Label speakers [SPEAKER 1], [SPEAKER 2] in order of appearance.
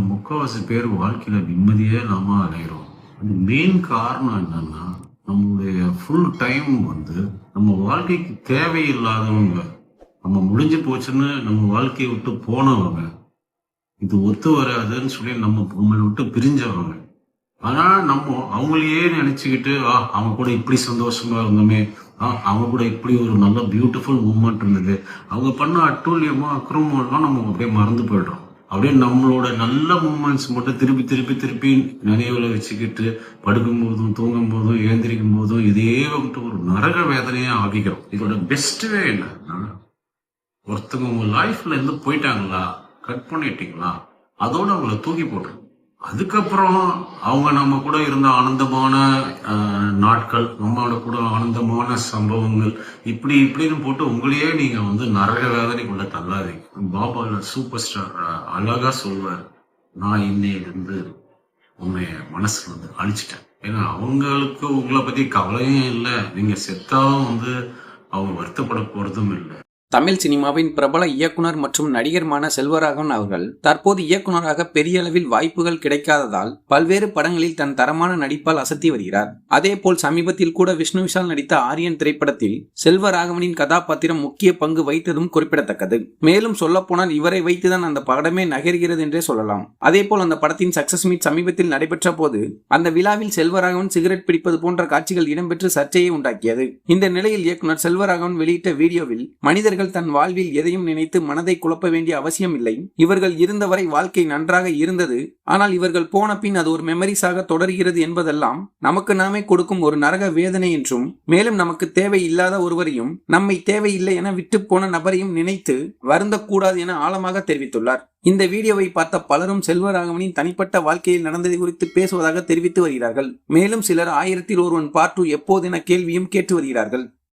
[SPEAKER 1] முக்கால்வாசி பேர் வாழ்க்கையில் நிம்மதியே இல்லாம அடைகிறோம் அது மெயின் காரணம் என்னன்னா நம்மளுடைய ஃபுல் டைம் வந்து நம்ம வாழ்க்கைக்கு தேவையில்லாதவங்க நம்ம முடிஞ்சு போச்சுன்னு நம்ம வாழ்க்கையை விட்டு போனவங்க இது ஒத்து வராதுன்னு சொல்லி நம்ம நம்மளை விட்டு பிரிஞ்சவங்க. ஆனால் நம்ம அவங்களையே நினச்சிக்கிட்டு ஆ அவங்க கூட இப்படி சந்தோஷமா இருந்தோமே. ஆ அவங்க கூட இப்படி ஒரு நல்ல பியூட்டிஃபுல் மூமெண்ட் இருந்தது. அவங்க பண்ண அட்டூழியமோ அக்கிரமம்லாம் நம்ம அப்படியே மறந்து போயிடுறோம். அப்படியே நம்மளோட நல்ல மூமெண்ட்ஸ் மட்டும் திருப்பி திருப்பி திருப்பி நினைவில் வச்சுக்கிட்டு படுக்கும் போதும் தூங்கும் போதும் ஏந்திரிக்கும் போதும் இதே வந்துட்டு ஒரு நரக வேதனையாக ஆகிக்கிறோம். இதோட பெஸ்ட் வே என்ன? ஒருத்தவங்க உங்கள் லைஃப்ல இருந்து போயிட்டாங்களா? கட் பண்ணிட்டீங்களா? அதோட அவங்கள தூக்கி போட்டுருங்க அதுக்கப்புறம் அவங்க நம்ம கூட இருந்த ஆனந்தமான நாட்கள் நம்மளோட கூட ஆனந்தமான சம்பவங்கள் இப்படி இப்படின்னு போட்டு உங்களையே நீங்க வந்து நரக வேதனைக்குள்ள தள்ளாதீங்க. பாபா சூப்பர் ஸ்டார் அழகா சொல்வார் நான் இன்னையிலிருந்து உன்னை மனசுல வந்து அழிச்சிட்டேன். ஏன்னா அவங்களுக்கு உங்களை பத்தி கவலையும் இல்லை. நீங்க செத்தாவும் வந்து அவங்க வருத்தப்பட போறதும் இல்லை.
[SPEAKER 2] தமிழ் சினிமாவின் பிரபல இயக்குனர் மற்றும் நடிகருமான செல்வராகவன் அவர்கள் தற்போது இயக்குனராக பெரிய அளவில் வாய்ப்புகள் கிடைக்காததால் பல்வேறு படங்களில் தன் தரமான நடிப்பால் அசத்தி வருகிறார். அதேபோல் சமீபத்தில் கூட விஷ்ணு விஷால் நடித்த ஆரியன் திரைப்படத்தில் செல்வராகவனின் கதாபாத்திரம் முக்கிய பங்கு வைத்ததும் குறிப்பிடத்தக்கது. மேலும் சொல்லப்போனால் இவரை வைத்துதான் அந்த படமே நகர்கிறது என்றே சொல்லலாம். அதேபோல் அந்த படத்தின் சக்சஸ் மீட் சமீபத்தில் நடைபெற்ற போது அந்த விழாவில் செல்வராகவன் சிகரெட் பிடிப்பது போன்ற காட்சிகள் இடம்பெற்று சர்ச்சையை உண்டாக்கியது. இந்த நிலையில் இயக்குனர் செல்வராகவன் வெளியிட்ட வீடியோவில் மனிதர்கள் தன் வாழ்வில் எதையும் நினைத்து மனதை குழப்ப வேண்டிய அவசியம் இல்லை இவர்கள் இருந்தவரை வாழ்க்கை நன்றாக இருந்தது. ஆனால் இவர்கள் போன பின் அது ஒரு மெமரிஸாக தொடர்கிறது என்பதெல்லாம் நமக்கு நாமே கொடுக்கும் ஒரு நரக வேதனை என்றும் மேலும் நமக்கு தேவை இல்லாத ஒருவரையும் நம்மை தேவையில்லை என விட்டு போன நபரையும் நினைத்து வருந்தக்கூடாது என ஆழமாக தெரிவித்துள்ளார். இந்த வீடியோவை பார்த்த பலரும் செல்வராகவனின் தனிப்பட்ட வாழ்க்கையில் நடந்தது குறித்து பேசுவதாக தெரிவித்து வருகிறார்கள். மேலும் சிலர் ஆயிரத்தில் ஒருவன் பார்ட் டூ எப்போது என கேள்வியும் கேட்டு வருகிறார்கள்.